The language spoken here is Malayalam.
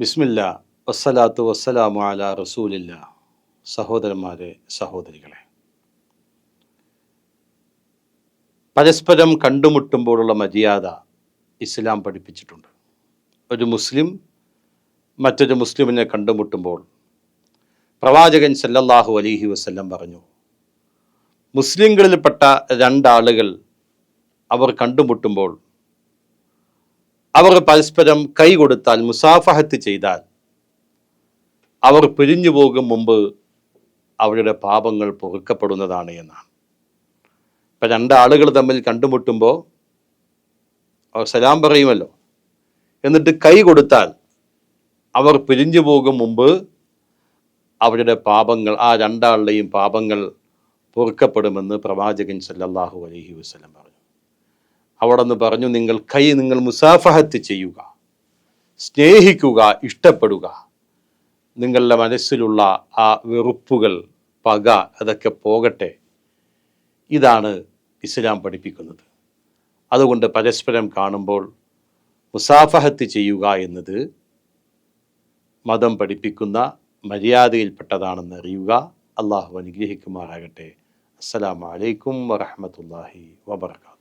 ബിസ്മില്ല. വസ്സലാത്തു വസ്സലാമു അല റസൂലില്ല. സഹോദരന്മാരെ സഹോദരികളെ. പരസ്പരം കണ്ടുമുട്ടുമ്പോഴുള്ള മര്യാദ ഇസ്ലാം പഠിപ്പിച്ചിട്ടുണ്ട്. ഒരു മുസ്ലിം മറ്റൊരു മുസ്ലിമിനെ കണ്ടുമുട്ടുമ്പോൾ പ്രവാചകൻ സല്ലല്ലാഹു അലൈഹി വസല്ലം പറഞ്ഞു മുസ്ലിങ്ങളിൽപ്പെട്ട രണ്ടാളുകൾ അവർ കണ്ടുമുട്ടുമ്പോൾ അവർ പരസ്പരം കൈ കൊടുത്താൽ മുസാഫഹത്ത് ചെയ്താൽ അവർ പിരിഞ്ഞു പോകും മുമ്പ് അവരുടെ പാപങ്ങൾ പൊറുക്കപ്പെടുന്നതാണ് എന്നാണ്. ഇപ്പം രണ്ടാളുകൾ തമ്മിൽ കണ്ടുമുട്ടുമ്പോൾ അവർ സലാം പറയുമല്ലോ. എന്നിട്ട് കൈ കൊടുത്താൽ അവർ പിരിഞ്ഞു പോകും മുമ്പ് അവരുടെ പാപങ്ങൾ ആ രണ്ടാളുടെയും പാപങ്ങൾ പൊറുക്കപ്പെടുമെന്ന് പ്രവാചകൻ സല്ലല്ലാഹു അലൈഹി വസ്ലം പറഞ്ഞു. അവിടെ നിന്ന് പറഞ്ഞു നിങ്ങൾ കൈ നിങ്ങൾ മുസാഫഹത്ത് ചെയ്യുക സ്നേഹിക്കുക ഇഷ്ടപ്പെടുക. നിങ്ങളുടെ മനസ്സിലുള്ള ആ വെറുപ്പുകൾ പക അതൊക്കെ പോകട്ടെ. ഇതാണ് ഇസ്ലാം പഠിപ്പിക്കുന്നത്. അതുകൊണ്ട് പരസ്പരം കാണുമ്പോൾ മുസാഫഹത്ത് ചെയ്യുക എന്നത് മതം പഠിപ്പിക്കുന്ന മര്യാദയിൽപ്പെട്ടതാണെന്ന് അറിയുക. അള്ളാഹു അനുഗ്രഹിക്കുമാറാകട്ടെ. അസ്സലാമു അലൈക്കും വറഹമത്തല്ലാഹി വബർക്കാത്തു